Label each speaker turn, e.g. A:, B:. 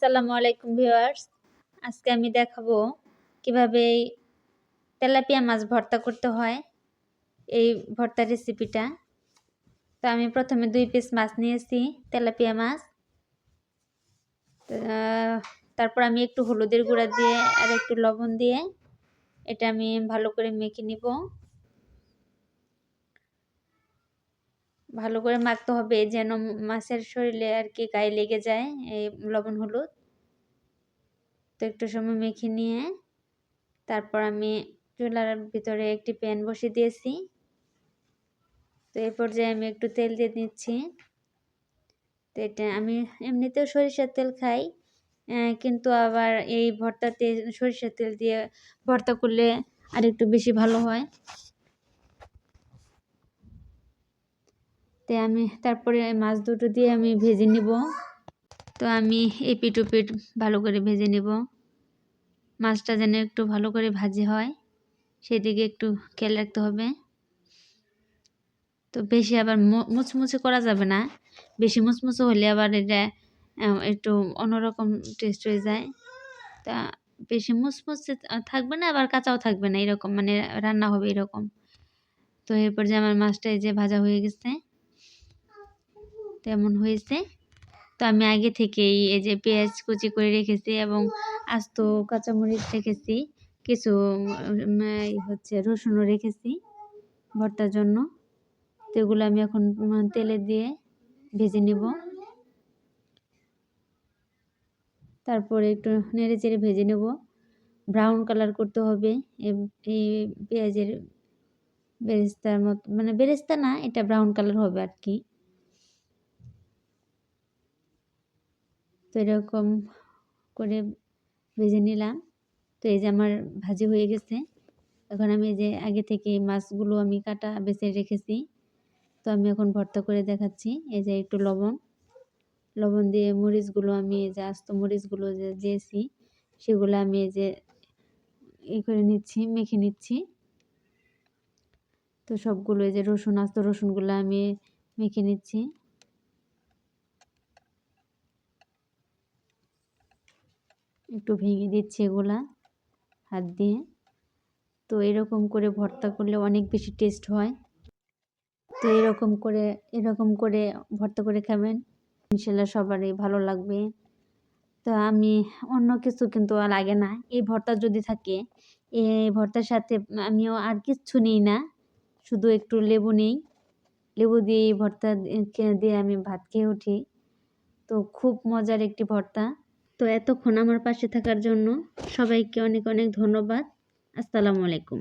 A: আসসালামু আলাইকুম ভিউয়ার্স। আজকে আমি দেখাবো কীভাবে এই তেলাপিয়া মাছ ভর্তা করতে হয়, এই ভর্তা রেসিপিটা তো আমি প্রথমে দুই পিস মাছ নিয়েছি, তেলাপিয়া মাছ। তারপর আমি একটু হলুদের গুঁড়া দিয়ে আর একটু লবণ দিয়ে এটা আমি ভালো করে মেখে নিব। ভালো করে মাখতে হবে, যেন মাছের শরীরে আর কি গায়ে লেগে যায়, এই লবণ হলুদ। তো একটু সময় মেখে নিয়ে, তারপর আমি চুলার ভিতরে একটি প্যান বসিয়ে দিয়েছি। তো এই পর্যায়ে আমি একটু তেল দিয়ে নিচ্ছি। তো এটা আমি এমনিতেও সরিষার তেল খাই কিন্তু আবার এই ভর্তাতে সরিষার তেল দিয়ে ভর্তা করলে আর একটু বেশি ভালো হয়। তো আমি তারপরে মাছ দুটো দিয়ে আমি ভেজে নিব। তো আমি এপিট ওপিট ভালো করে ভেজে নেব। মাছটা যেন একটু ভালো করে ভাজি হয়, সেদিকে একটু খেয়াল রাখতে হবে। তো বেশি আবার মুচমুচে করা যাবে না। বেশি মুচমুচে হলে আবার এটা একটু অন্যরকম টেস্ট হয়ে যায়। তা বেশি মুচমুচে থাকবে না, আবার কাঁচাও থাকবে না, এরকম মানে রান্না হবে এরকম। তো এরপর যে আমার মাছটা এই যে ভাজা হয়ে গেছে তেমন হয়েছে। তো আমি আগে থেকেই এই যে পেঁয়াজ কুচি করে রেখেছি এবং আস্ত কাঁচামরিচ রেখেছি, কিছু হচ্ছে রসুনও রেখেছি ভর্তার জন্য। তো এগুলো আমি এখন তেলে দিয়ে ভেজে নেব। তারপরে একটু নেড়ে চেড়ে ভেজে নেব। ব্রাউন কালার করতে হবে। এই পেঁয়াজের বেরেস্তার মতো মানে বেরেস্তা না, এটা ব্রাউন কালার হবে আর কি। তো এরকম করে ভেজে নিলাম। তো এই যে আমার ভাজি হয়ে গেছে। এখন আমি যে আগে থেকে মাছগুলো আমি কাটা বেছে রেখেছি। তো আমি এখন ভর্তা করে দেখাচ্ছি। এই যে একটু লবণ। লবণ দিয়ে মরিচগুলো আমি এই যে আস্ত মরিচগুলো যে দিয়েছি, সেগুলো আমি এই যে ই করে নিচ্ছি, মেখে নিচ্ছি। তো সবগুলো এই যে রসুন, আস্ত রসুনগুলো আমি মেখে নিচ্ছি। একটু ভেঙে দিচ্ছি এগুলা হাত দিয়ে। তো এরকম করে ভর্তা করলে অনেক বেশি টেস্ট হয়। তো এরকম করে এরকম করে ভর্তা করে খাবেন। ইনশাল্লাহ সবারই ভালো লাগবে। তো আমি অন্য কিছু কিন্তু লাগে না। এই ভর্তা যদি থাকে এই ভর্তার সাথে আমিও আর কিচ্ছু নিই না। শুধু একটু লেবু নেই। লেবু দিয়ে এই ভর্তা দিয়ে আমি ভাত খেয়ে উঠি। তো খুব মজার একটি ভর্তা। তো এতক্ষণ আমার পাশে থাকার জন্য সবাইকে অনেক অনেক ধন্যবাদ। আসসালামু আলাইকুম।